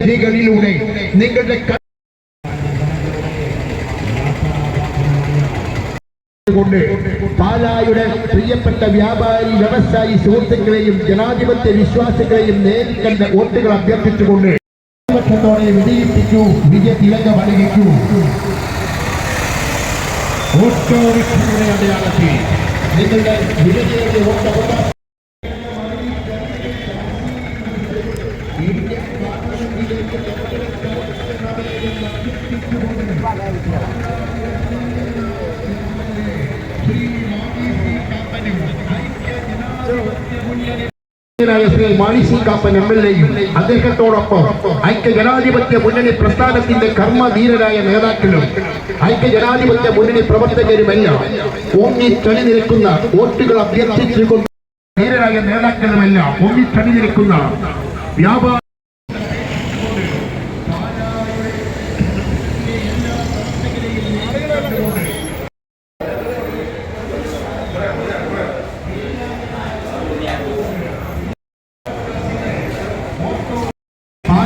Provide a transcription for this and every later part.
രീതികളിലൂടെ നിങ്ങളുടെ ക- കൊണ്ട് പാലായുടെ പ്രിയപ്പെട്ട വ്യാപാരി വ്യവസായി സുഹൃത്തുക്കളെയും ജനാധിപത്യ വിശ്വാസികളെയും നേരിൽ കണ്ട വോട്ടുകൾ അഭ്യർത്ഥിച്ചുകൊണ്ട് ലക്ഷത്തോടെ വിജയിപ്പിക്കൂ വിജയ തിലക വണിയിക്കൂ ഓട്ടോറിക്ഷയുടെ അടയാളത്തിൽ നിങ്ങളുടെ വിജയയുടെ അദ്ദേഹത്തോടൊപ്പം ഐക്യ ജനാധിപത്യ മുന്നണി പ്രസ്ഥാനത്തിന്റെ കർമ്മധീരരായ നേതാക്കളും ഐക്യ ജനാധിപത്യ മുന്നണി പ്രവർത്തകരുമെല്ലാം തണി നിൽക്കുന്ന വോട്ടുകൾ അഭ്യർത്ഥിച്ചുകൊണ്ട് ധീരരായ നേതാക്കളുമെല്ലാം ഓങ്ങിച്ചണി നിൽക്കുന്ന വ്യാപാര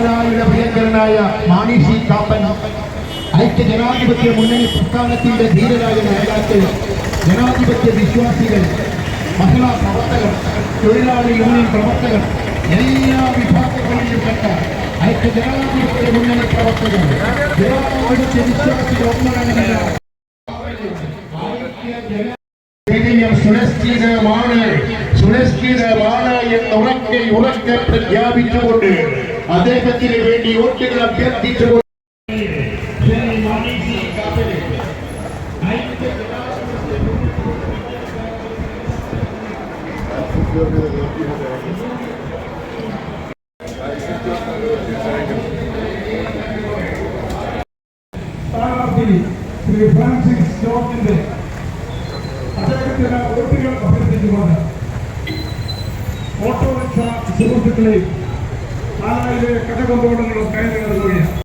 പാലായുടെ പ്രിയങ്കരനായ മാണി സി കാപ്പൻ ഐക്യ ജനാധിപത്യ മുന്നണി പ്രസ്ഥാനത്തിന്റെ ധീരരായ നേതാക്കൾ ജനാധിപത്യ വിശ്വാസികൾ മഹിളാ പ്രവർത്തകർ തൊഴിലാളി യൂണിയൻ പ്രവർത്തകർ എല്ലാ വിഭാഗങ്ങളിലും പെട്ട ഐക്യ ജനാധിപത്യ മുന്നണി പ്രവർത്തകർ ജനാധിപത്യ വിശ്വാസികൾ ഒന്നടങ്ങിയ സുരക്ഷിതമാണ് സുരക്ഷിതമാണ് എന്ന് ഉറക്കെ ഉറക്കെ പ്രഖ്യാപിച്ചുകൊണ്ട് അദ്ദേഹത്തിന് വേണ്ടി വോട്ടുകൾ അഭ്യർത്ഥിച്ചുകൊണ്ട് സ്ഥാനാർത്ഥി ശ്രീ ഫ്രാൻസിസ് ജോർജിന്റെ അദ്ദേഹത്തിന് വോട്ടുകൾ അഭ്യർത്ഥിച്ചുകൊണ്ട് ഓട്ടോറിക്ഷ സുഹൃത്തുക്കളെയും പാലായിലെ കടകൊണ്ടുകൊണ്ടുള്ള കയറി നൽകുകയാണ്